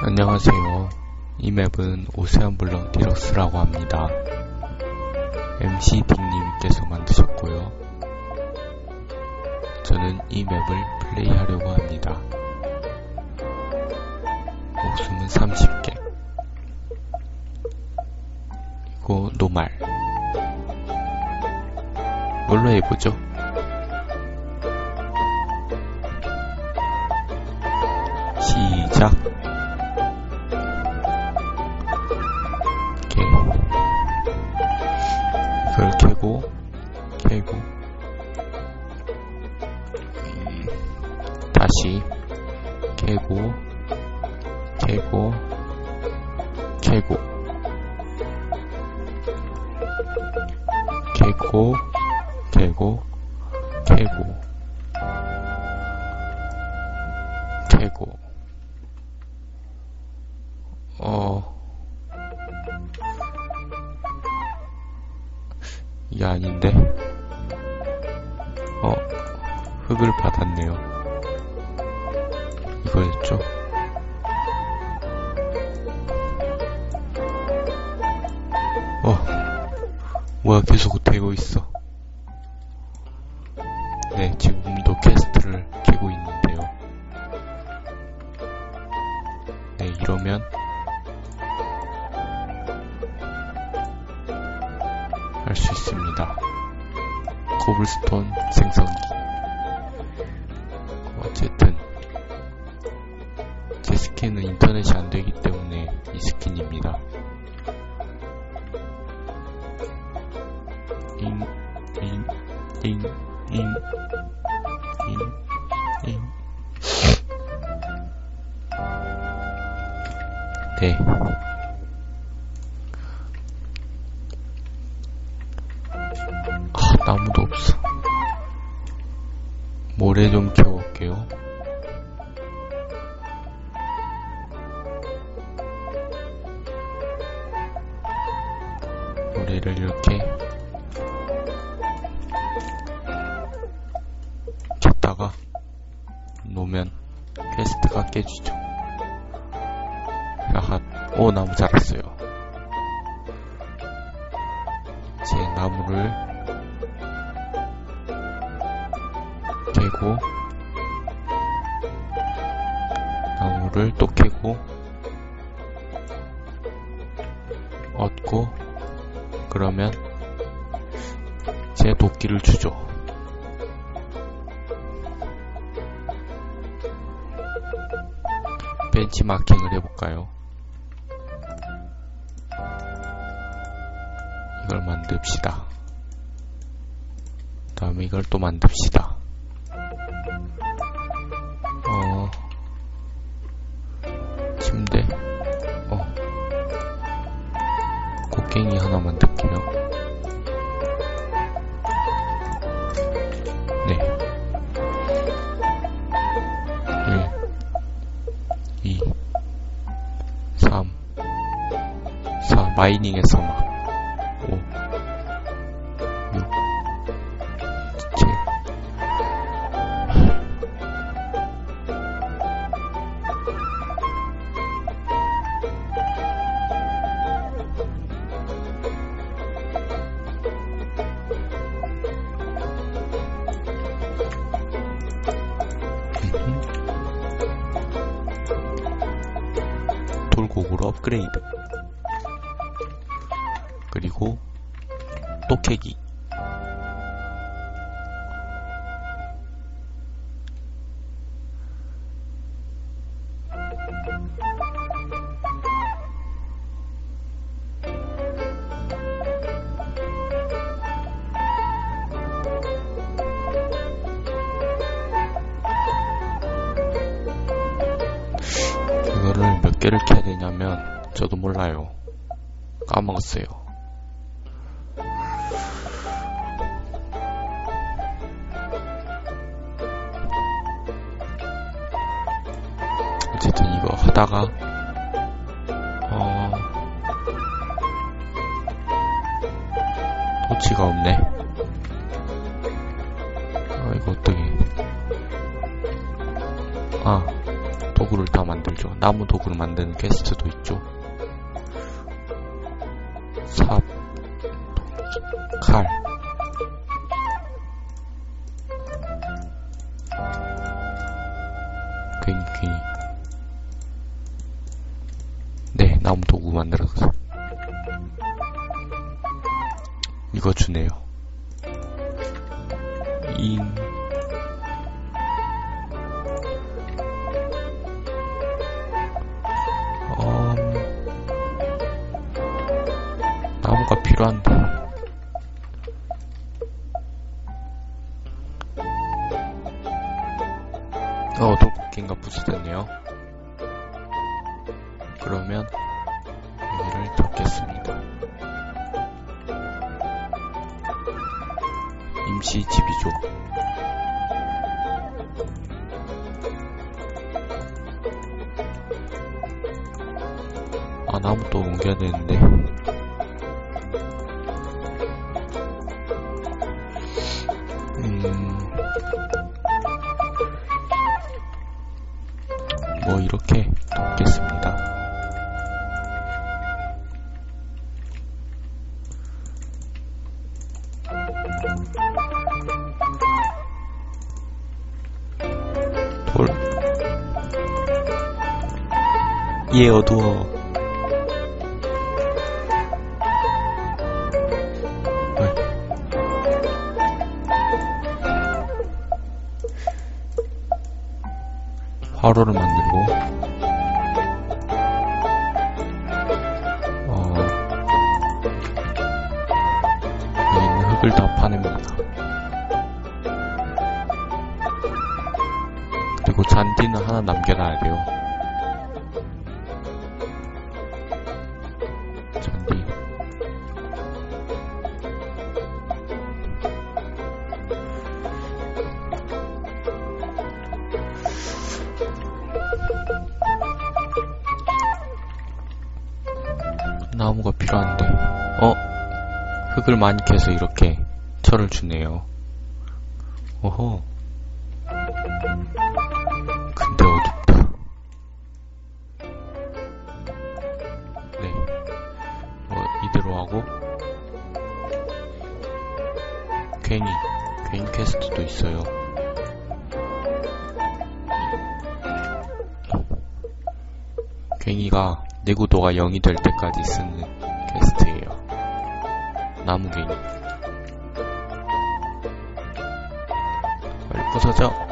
안녕하세요. 이 맵은 오세안 블럭 디럭스라고 합니다. MC 딩님께서 만드셨고요. 저는 이 맵을 플레이하려고 합니다. 목숨은 30개. 그리고 노말. 뭘로 해보죠? 이걸 캐고, 캐고, 음, 다시, 캐고, 캐고, 캐고, 캐고, 캐고, 캐고, 뭐야, 계속 되고 있어. 네, 지금도 퀘스트를 캐고 있는데요. 네, 이러면 할 수 있습니다. 코블스톤 생성 네. 아, 나무도 없어. 모래 좀 키워 야하, 오, 나무 자랐어요. 이제 나무를 캐고 나무를 또 캐고 얻고 그러면 제 도끼를 주죠. 벤치마킹을 해볼까요? 만듭시다. 다음에 이걸 또 만듭시다. 어, 침대, 어, 곡괭이 하나 만들게요. 네. 1, 2, 3, 4, 마이닝의 서 업그레이드. 그리고 또 캐기. 이거를 몇 개를 캐야 되냐면 저도 몰라요. 까먹었어요. 어쨌든 이거 하다가 어 토치가 없네. 아 이거 어떻게? 아 도구를 다 만들죠. 나무 도구를 만드는 퀘스트도 있죠. 이거 주네요. 인. 음, 나무가 필요한데. 어, 도끼인가 부수됐네요. 그러면 여기를 덮겠습니다. 임시 집이죠. 아, 나무 또 옮겨야 되는데. 음. 뭐, 이렇게 예, 어두워. 화로를 만들고, 어, 여기 있는 흙을 다 파냅니다. 그리고 잔디는 하나 남겨놔야 돼요. 많이 캐서 이렇게 철을 주네요. 오호. 근데 어둡다. 네. 뭐, 이대로 하고, 괜히, 괜히 퀘스트도 있어요. 괜히가 내구도가 0이 될 때까지 쓰는. 나무 괜히. 빨리 부서져.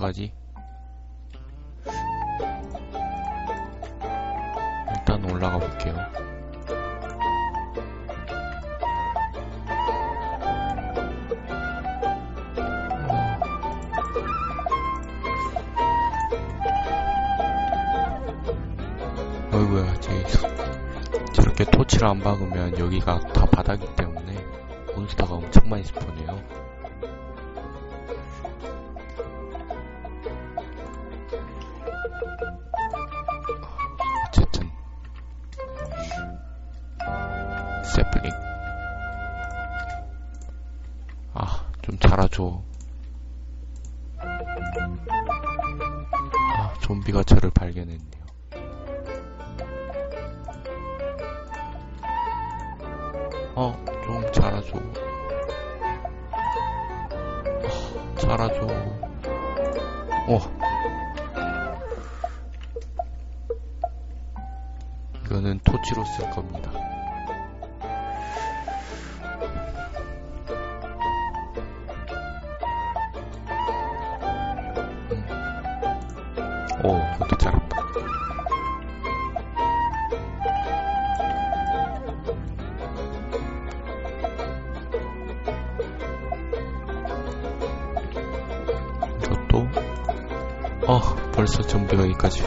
어떡하지? 일단 올라가 볼게요. 저렇게 토치를 안 박으면 여기가 다 바닥이기 때문에 몬스터가 엄청 많이 스폰해요. 세플링 아좀 자라줘. 아 좀비가 저를 발견했네요. 어좀 자라줘. 아, 자라줘. 어. 이거는 토치로 쓸 겁니다. 오, 이것도 잘한다. 이것도, 어, 벌써 좀비가 여기까지.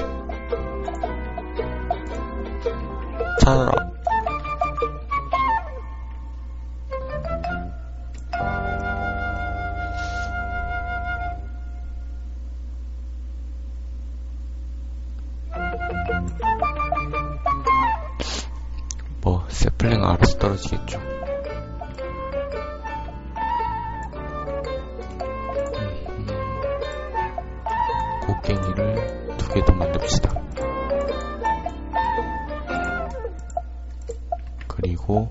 찾아라. 곡괭이를 두 개 더 만듭시다. 그리고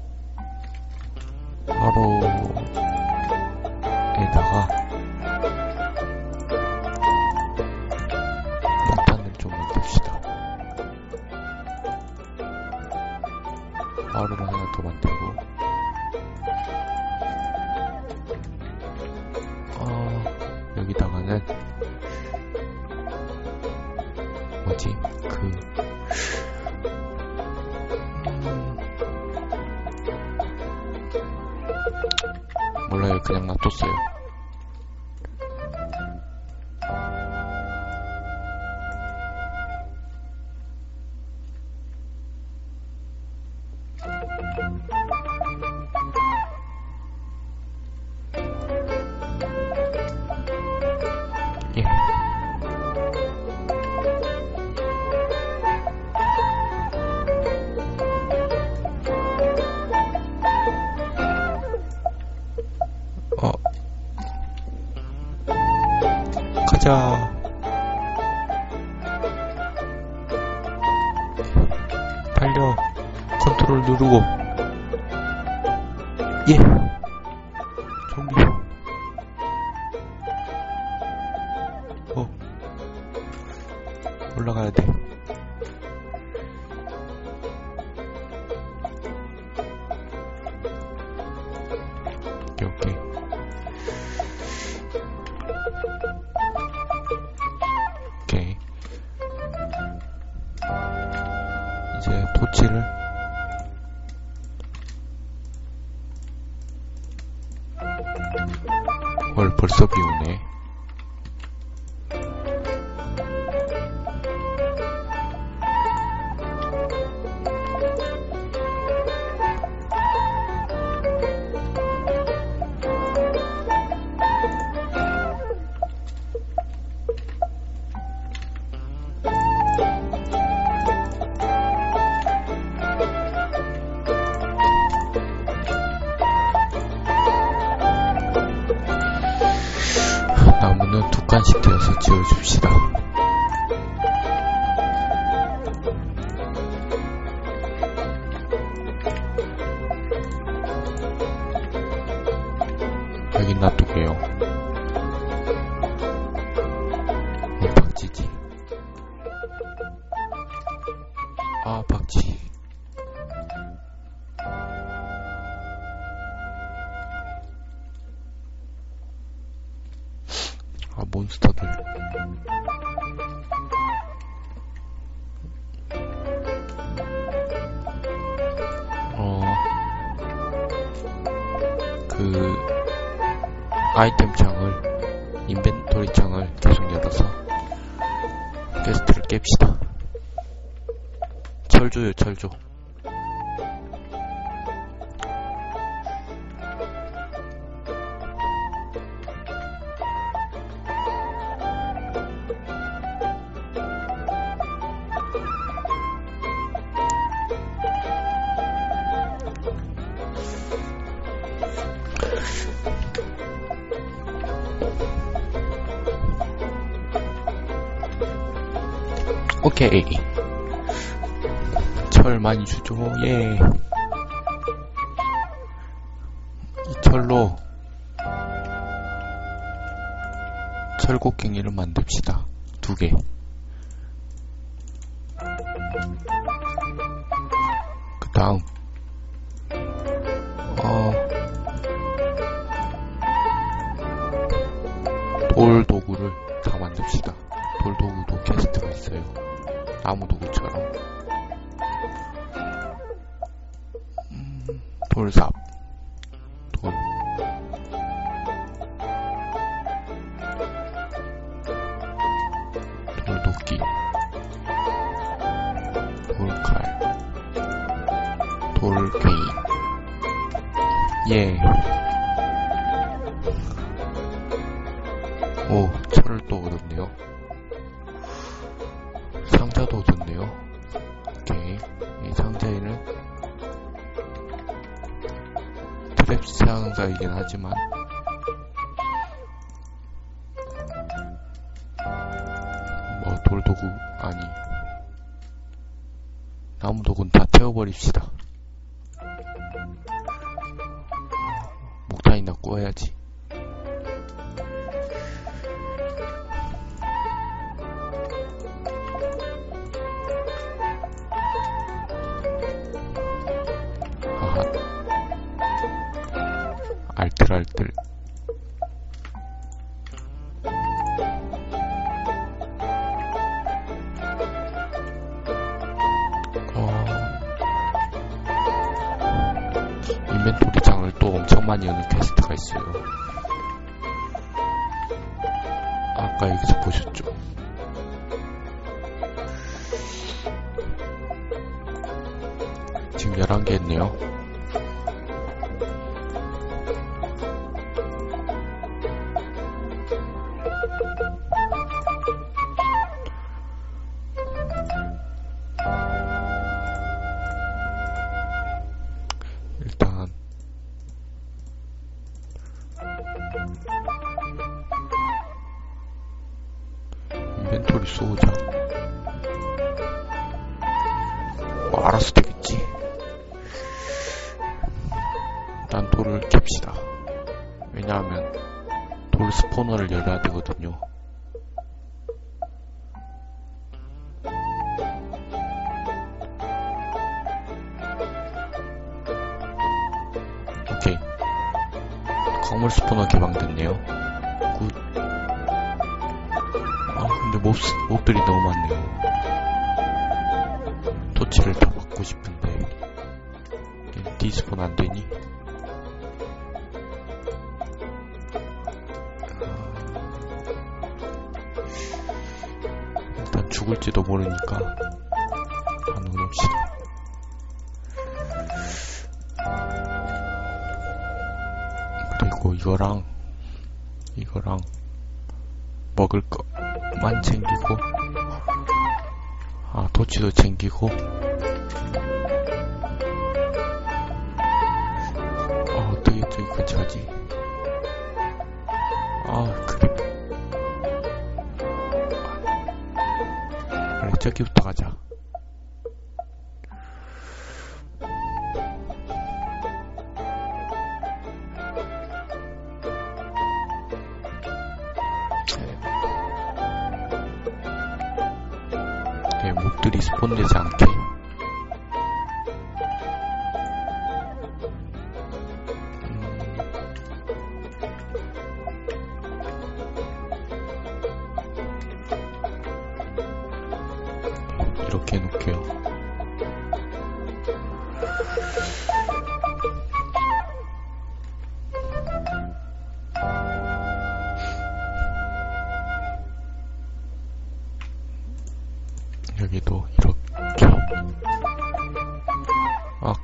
뭐지 그 음, 몰라요. 그냥 놔뒀어요 어. 가자. 달려. 컨트롤 누르고. 예. 이제 토치를 헐 벌써 비 오네. 나무는 두 칸씩 되어서 지어줍시다. 그, 아이템 창을, 인벤토리 창을 계속 열어서, 퀘스트를 깹시다. 철조요, 철조. 오케이. 철 많이 주죠, 예. 이 철로 철곡갱이를 만듭시다. 두 개. 그 다음, 돌삽. 하지만 뭐 돌도구 아니 나무 도구는 다 태워버립시다. 인벤토리 장을 또 엄청 많이 여는 퀘스트가 있어요. 아까 여기서 보셨죠? 지금 11개 했네요. 인벤토리 쏘자. 뭐 알아서 되겠지. 일단 돌을 캡시다. 왜냐하면 돌 스포너를 열어야 되거든요. 오케이. 광물 스포너 개방됐네요. 몹, 몹들이 너무 많네요. 토치를 더 받고 싶은데. 얘 디스폰 안 되니? 아, 일단 죽을지도 모르니까 안 오놉시다. 그리고 이거랑 이거랑 먹을 것 만 챙기고 아 토치도 챙기고 아 어떻게 저기까지 가지? 아 그래. 그래 저기부터 가자 스폰되지 않게. 음, 이렇게 해놓을게요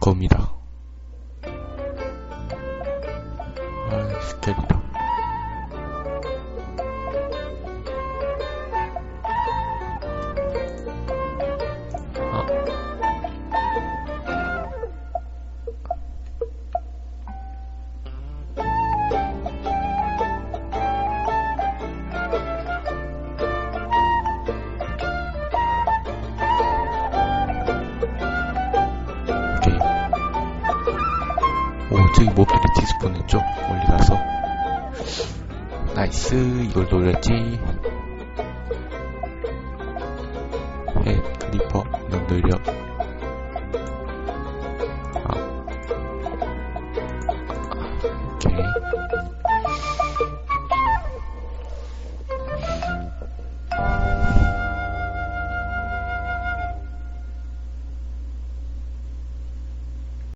아 검이다 오 저기 몹들이 디스폰 했죠? 멀리 가서. 나이스 이걸 노렸지